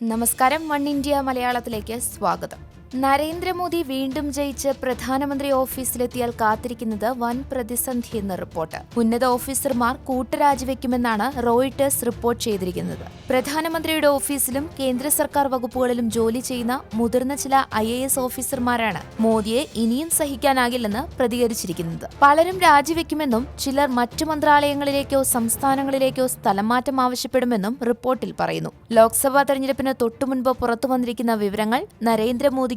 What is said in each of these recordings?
നമസ്കാരം one India മലയാളത്തിലേക്ക് സ്വാഗതം. നരേന്ദ്രമോദി വീണ്ടും ജയിച്ച് പ്രധാനമന്ത്രി ഓഫീസിലെത്തിയാൽ കാത്തിരിക്കുന്നത് വൻ എന്ന റിപ്പോർട്ട്. ഉന്നത ഓഫീസർമാർ കൂട്ടരാജിവെക്കുമെന്നാണ് റോയിട്ടേഴ്സ് റിപ്പോർട്ട് ചെയ്തിരിക്കുന്നത്. പ്രധാനമന്ത്രിയുടെ ഓഫീസിലും കേന്ദ്ര സർക്കാർ വകുപ്പുകളിലും ജോലി ചെയ്യുന്ന മുതിർന്ന ചില ഐ ഓഫീസർമാരാണ് മോദിയെ ഇനിയും സഹിക്കാനാകില്ലെന്ന് പ്രതികരിച്ചിരിക്കുന്നത്. പലരും രാജിവെക്കുമെന്നും ചിലർ മറ്റു മന്ത്രാലയങ്ങളിലേക്കോ സംസ്ഥാനങ്ങളിലേക്കോ സ്ഥലംമാറ്റം ആവശ്യപ്പെടുമെന്നും റിപ്പോർട്ടിൽ പറയുന്നു. ലോക്സഭാ തെരഞ്ഞെടുപ്പിന് തൊട്ടുമുൻപ് പുറത്തുവന്നിരിക്കുന്ന വിവരങ്ങൾ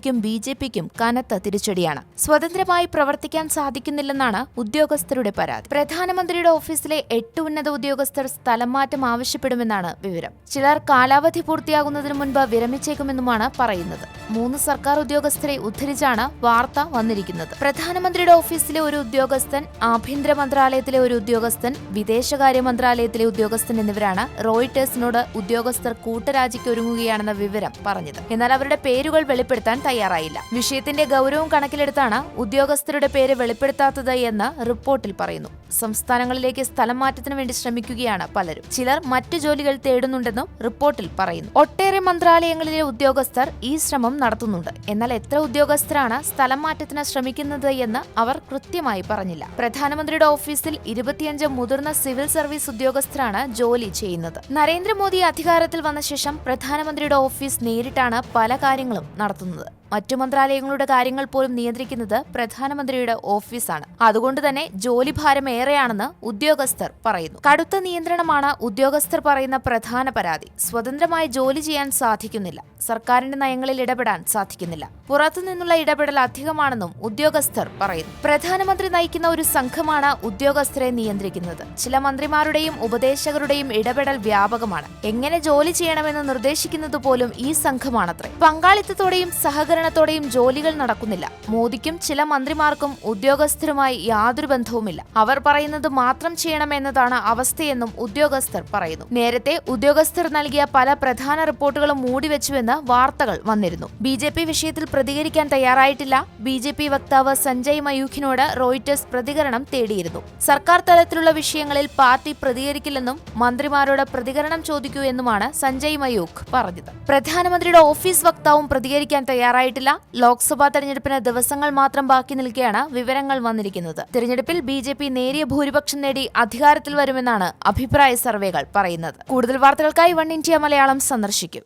നരേന്ദ്രമോദിക്കും ബി ജെ പിക്കും കനത്ത തിരിച്ചടിയാണ്. സ്വതന്ത്രമായി പ്രവർത്തിക്കാൻ സാധിക്കുന്നില്ലെന്നാണ് ഉദ്യോഗസ്ഥരുടെ പരാതി. പ്രധാനമന്ത്രിയുടെ ഓഫീസിലെ എട്ട് ഉന്നത ഉദ്യോഗസ്ഥർ സ്ഥലം മാറ്റം ആവശ്യപ്പെടുമെന്നാണ് വിവരം. ചിലർ കാലാവധി പൂർത്തിയാകുന്നതിന് മുൻപ് വിരമിച്ചേക്കുമെന്നുമാണ് പറയുന്നത്. മൂന്ന് സർക്കാർ ഉദ്യോഗസ്ഥരെ ഉദ്ധരിച്ചാണ് വാർത്ത വന്നിരിക്കുന്നത്. പ്രധാനമന്ത്രിയുടെ ഓഫീസിലെ ഒരു ഉദ്യോഗസ്ഥൻ ആഭ്യന്തര മന്ത്രാലയത്തിലെ ഒരു ഉദ്യോഗസ്ഥൻ വിദേശകാര്യ മന്ത്രാലയത്തിലെ ഉദ്യോഗസ്ഥൻ എന്നിവരാണ് റോയിട്ടേഴ്സിനോട് ഉദ്യോഗസ്ഥർ കൂട്ടരാജിക്ക് ഒരുങ്ങുകയാണെന്ന വിവരം പറഞ്ഞത്. എന്നാൽ അവരുടെ പേരുകൾ വെളിപ്പെടുത്താൻ തയ്യാറായില്ല. വിഷയത്തിന്റെ ഗൗരവം കണക്കിലെടുത്താണ് ഉദ്യോഗസ്ഥരുടെ പേര് വെളിപ്പെടുത്താത്തത് എന്ന് റിപ്പോർട്ടിൽ പറയുന്നു. സംസ്ഥാനങ്ങളിലേക്ക് സ്ഥലം മാറ്റത്തിന് വേണ്ടി ശ്രമിക്കുകയാണ് പലരും. ചിലർ മറ്റു ജോലികൾ തേടുന്നുണ്ടെന്നും റിപ്പോർട്ടിൽ പറയുന്നു. ഒട്ടേറെ മന്ത്രാലയങ്ങളിലെ ഉദ്യോഗസ്ഥർ ഈ ശ്രമം നടത്തുന്നുണ്ട്. എന്നാൽ എത്ര ഉദ്യോഗസ്ഥരാണ് സ്ഥലം മാറ്റത്തിന് ശ്രമിക്കുന്നത് എന്ന് അവർ കൃത്യമായി പറഞ്ഞില്ല. പ്രധാനമന്ത്രിയുടെ ഓഫീസിൽ ഇരുപത്തിയഞ്ച് മുതിർന്ന സിവിൽ സർവീസ് ഉദ്യോഗസ്ഥരാണ് ജോലി ചെയ്യുന്നത്. നരേന്ദ്രമോദി അധികാരത്തിൽ വന്ന ശേഷം പ്രധാനമന്ത്രിയുടെ ഓഫീസ് നേരിട്ടാണ് പല കാര്യങ്ങളും നടത്തുന്നത്. മറ്റു മന്ത്രാലയങ്ങളുടെ കാര്യങ്ങൾ പോലും നിയന്ത്രിക്കുന്നത് പ്രധാനമന്ത്രിയുടെ ഓഫീസാണ്. അതുകൊണ്ട് തന്നെ ജോലിഭാരം ഏറെയാണെന്ന് ഉദ്യോഗസ്ഥർ പറയുന്നു. കടുത്ത നിയന്ത്രണമാണ് ഉദ്യോഗസ്ഥർ പറയുന്ന പ്രധാന പരാതി. സ്വതന്ത്രമായി ജോലി ചെയ്യാൻ സാധിക്കുന്നില്ല. സർക്കാരിന്റെ നയങ്ങളിൽ ഇടപെടാൻ സാധിക്കുന്നില്ല. പുറത്തുനിന്നുള്ള ഇടപെടൽ അധികമാണെന്നും ഉദ്യോഗസ്ഥർ പറയുന്നു. പ്രധാനമന്ത്രി നയിക്കുന്ന ഒരു സംഘമാണ് ഉദ്യോഗസ്ഥരെ നിയന്ത്രിക്കുന്നത്. ചില മന്ത്രിമാരുടെയും ഉപദേശകരുടെയും ഇടപെടൽ വ്യാപകമാണ്. എങ്ങനെ ജോലി ചെയ്യണമെന്ന് നിർദ്ദേശിക്കുന്നത് പോലും ഈ സംഘമാണത്രേ. പങ്കാളിത്തത്തോടെയും സഹകരണത്തോടെയും ജോലികൾ നടക്കുന്നില്ല. മോദിക്കും ചില മന്ത്രിമാർക്കും ഉദ്യോഗസ്ഥരുമായി യാതൊരു ബന്ധവുമില്ല. അവർ പറയുന്നത് മാത്രം ചെയ്യണമെന്നതാണ് അവസ്ഥയെന്നും ഉദ്യോഗസ്ഥർ പറയുന്നു. നേരത്തെ ഉദ്യോഗസ്ഥർ നൽകിയ പല പ്രധാന റിപ്പോർട്ടുകളും മൂടിവെച്ചുവെന്ന് വാർത്തകൾ വന്നിരുന്നു. ബി ജെ പി വിഷയത്തിൽ പ്രതികരിക്കാൻ തയ്യാറായിട്ടില്ല. ബി ജെ പി വക്താവ് സഞ്ജയ് മയൂഖിനോട് റോയിറ്റേഴ്സ് പ്രതികരണം തേടിയിരുന്നു. സർക്കാർ തലത്തിലുള്ള വിഷയങ്ങളിൽ പാർട്ടി പ്രതികരിക്കില്ലെന്നും മന്ത്രിമാരോട് പ്രതികരണം ചോദിക്കൂ എന്നുമാണ് സഞ്ജയ് മയൂഖ് പറഞ്ഞത്. പ്രധാനമന്ത്രിയുടെ ഓഫീസ് വക്താവും പ്രതികരിക്കാൻ തയ്യാറായിട്ടില്ല ലോക്സഭാ തെരഞ്ഞെടുപ്പിന് ദിവസങ്ങൾ മാത്രം ബാക്കി നിൽക്കെയാണ് വിവരങ്ങൾ വന്നിരിക്കുന്നത്. തെരഞ്ഞെടുപ്പിൽ ബി ജെ പി നേരിയ ഭൂരിപക്ഷം നേടി അധികാരത്തിൽ വരുമെന്നാണ് അഭിപ്രായ സർവേകൾ പറയുന്നത്. കൂടുതൽ വാർത്തകൾക്കായി വൺ ഇന്ത്യ മലയാളം സന്ദർശിക്കും.